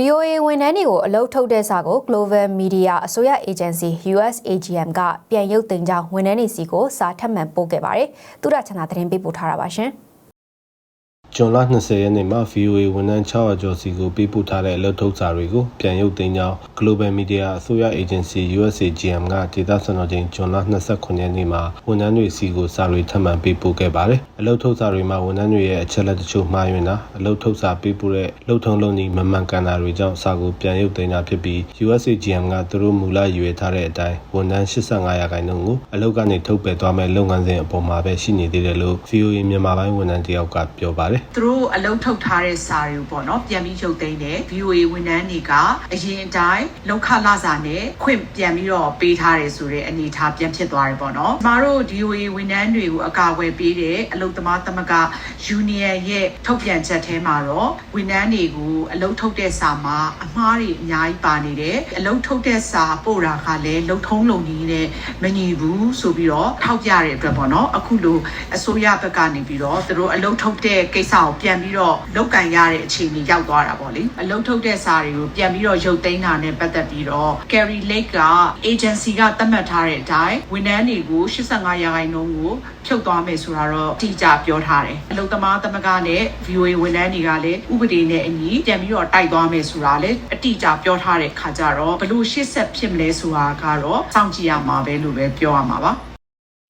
VOA ဝန်ထမ်းတွေကိုအလုပ်ထုတ်တဲ့စာကို Global Media အစိုးရ Agency USAGM ကပြန်ရုပ်သိမ်းကြောင်းဝန်ထမ်းတွေစီကိုစာထပ်မံပို့ခဲ့ပါတယ်။သူရချန်တာသတင်းပေးပို့ထားတာပါရှင်။ ဂျွန်လ20ရက်နေ့မှာ VOA ဝန်ထမ်း600ကျော်စီကိုပေးပို့ထားတဲ့အလုပ်ထုတ်စာတွေကိုပြန်ရုပ်သိမ်းကြောင်း Global Media အစိုးရ Agency USAGM ကဒေသစံတော်ချိန်ဂျွန်လ29ရက်နေ့မှာဝန်ထမ်းတွေစီကိုစာတွေထပ်မံပေးပို့ခဲ့ပါတယ်။အလုပ်ထုတ်စာတွေမှာဝန်ထမ်းတွေရဲ့အချက်အလက်တချို့မှားယွင်းတာအလုပ်ထုတ်စာပေးပို့တဲ့လုပ်ထုံးလုပ်နည်းမမှန်ကန်တာတွေကြောင့်စာကိုပြန်ရုပ်သိမ်းတာဖြစ်ပြီး USAGM ကသူတို့မူလရည်ရွယ်ထားတဲ့အတိုင်းဝန်ထမ်း85ရာခိုင်နှုန်းကိုအလုပ်ကနေထုတ်ပယ်သွားမဲ့လုပ်ငန်းစဉ်အပေါ်မှာပဲရှိနေသေးတယ်လို့ VOA မြန်မာပိုင်းဝန်ထမ်းတယောက်ကပြောပါတယ်။သူတို့အလုပ်ထုတ်ထားတဲ့စာတွေကိုပေါ့နော်ပြန်ပြီးရုပ်သိမ်းတယ် VOA ဝန်ထမ်းတွေကအရင်အတိုင်းလောက်ခလာစာနဲ့ခွင့်ပြန်ပြီးတော့ပေးထားတယ်ဆိုတဲ့အနေအထားပြန်ဖြစ်သွားတယ်ပေါ့နော်ကျမတို့ VOA ဝန်ထမ်းတွေကိုအကာအကွယ်ပေးတဲ့အလုပ်သမားသမဂ္ဂ Union ရဲ့ထုတ်ပြန်ချက်ထဲမှာတော့ဝန်ထမ်းတွေကိုအလုပ်ထုတ်တဲ့စာမှာအမှားတွေအများကြီးပါနေတယ်အလုပ်ထုတ်တဲ့စာပို့တာကလည်းလုံထုံးလုံနည်းနဲ့မညီဘူးဆိုပြီးတော့ထောက်ပြတဲ့အတွက်ပေါ့နော်အခုလိုအစိုးရဘက်ကနေပြီးတော့သူတို့အလုပ်ထုတ်တဲ့ကိစ္စကိုပြန်ပြီးတော့လောက်ကန်ရတဲ့အခြေအနေရောက်သွားတာပေါ့လေအလုပ်ထုတ်တဲ့စာတွေကိုပြန်ပြီးတော့ရုပ်သိမ်းတာနဲ့ပတ်သက်ပြီးတော့ Carry Lake က agency ကသတ်မှတ်ထားတဲ့အတိုင်းဝန်ထမ်းတွေကို85ရာခိုင်နှုန်းကိုဖြုတ်သွားမယ်ဆိုတာတော့အတိအကျပြောထားတယ်အလုပ်သမားသမဂ္ဂနဲ့ VOA ဝန်ထမ်းတွေကလည်းဥပဒေနဲ့အညီပြန်ပြီးတော့တိုက်သွားမယ်ဆိုတာလည်းအတိအကျပြောထားတဲ့ခါကြတော့ဘလို့ရှေ့ဆက်ဖြစ်မလဲဆိုတာကတော့စောင့်ကြည့်ရမှာပဲလို့ပဲပြောရမှာပါ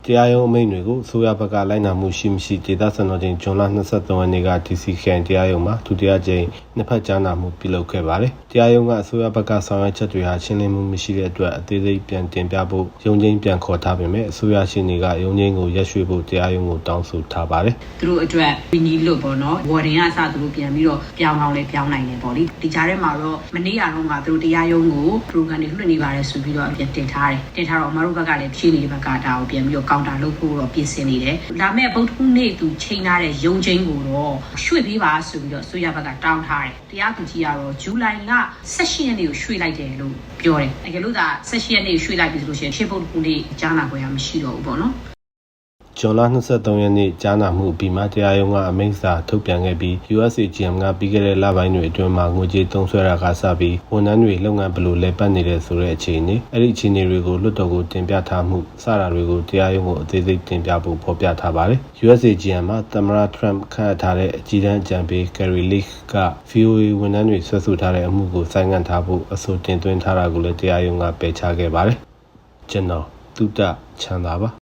တရားရုံးအမိန့်တွေကိုအစိုးရဘက်ကလိုက်နာမှုရှိမရှိဒေသစံတော်ချိန်ဂျွန်လ23ရက်နေ့က DC ခရိုင်တရားရုံးမှာဒုတိယကြိမ်နှစ်ဖက်ကြားနာမှုပြုလုပ်ခဲ့ပါတယ်။တရားရုံးကအစိုးရဘက်ကဆောင်ရွက်ချက်တွေဟာရှင်းလင်းမှုမရှိတဲ့အတွက်အသေးစိတ်ပြန်တင်ပြဖို့ရုံးချင်းပြန်ခေါ်ထားပေမဲ့အစိုးရရှင်းတွေကရုံးချင်းကိုရက်ရွှေ့ဖို့တရားရုံးကိုတောင်းဆိုထားပါတယ်။သူတို့အတွက်ဝီနီလို့ပေါ့နော်ဝေါ်ဒင်ကစသူတို့ပြန်ပြီးတော့ပြောင်းအောင်လဲပြောင်းနိုင်တယ်ပေါ့လေဒီကြားထဲမှာတော့မနေ့ကတော့ကသူတို့တရားရုံးကို program တွေလွှတ်နေပါတယ်ဆိုပြီးတော့ပြန်တင်ထားတယ်တင်ထားတော့အမတို့ဘက်ကလည်းဖြည့်နေတဲ့ဘက်ကဒါကိုပြန်ပြီးတော့ကောင်တာလုပ်ဖို့တော့ပြင်ဆင်နေတယ်ဒါမဲ့ဗုဒ္ဓဟူးနေ့သူချိန်ထားတဲ့ရုံးချင်းကိုတော့ရွှေ့ပေးပါဆိုပြီးတော့အစိုးရဘက်ကတောင်းထားတယ်တရားသူကြီးကတော့ဇူလိုင်လ18ရက်နေ့ကိုရွှေ့လိုက်တယ်လို့ပြောတယ်တကယ်လို့ဒါ18ရက်နေ့ကိုရွှေ့လိုက်ပြီဆိုလို့ရှိရင်ရှေ့ဗုဒ္ဓဟူးနေ့ကြားနာပွဲကမရှိတော့ဘူးပေါ့နော် ဂျွန်လ23ရက်နေ့ကြားနာမှုပြီးမှတရားရုံးကအမိန့်စာထုတ်ပြန်ခဲ့ပြီး USAGM ကပြီးခဲ့တဲ့လပိုင်းတွေအတွင်းမှာငွေကြေးသုံးစွဲတာကစပြီးဝန်ထမ်းတွေလုပ်ငန်းဘယ်လိုလဲပတ်နေတယ်ဆိုတဲ့အခြေအနေအဲ့ဒီအခြေအနေတွေကိုလွှတ်တော်ကိုတင်ပြထားမှုစတာတွေကိုတရားရုံးကိုအသေးစိတ်တင်ပြဖို့ဖော်ပြထားပါတယ် USAGM မှာသမ္မတ Trump ခန့်အပ်ထားတဲ့အကြီးတန်းအကြံပေး Carrie Lake က VOA ဝန်ထမ်းတွေဆွဲဆိုထားတဲ့အမှုကိုဆိုင်းငံ့ထားဖို့အဆိုတင်သွင်းထားတာကိုလည်းတရားရုံးကပယ်ချခဲ့ပါတယ်ကျွန်တော်တုဒ္ဒချမ်းသာပါ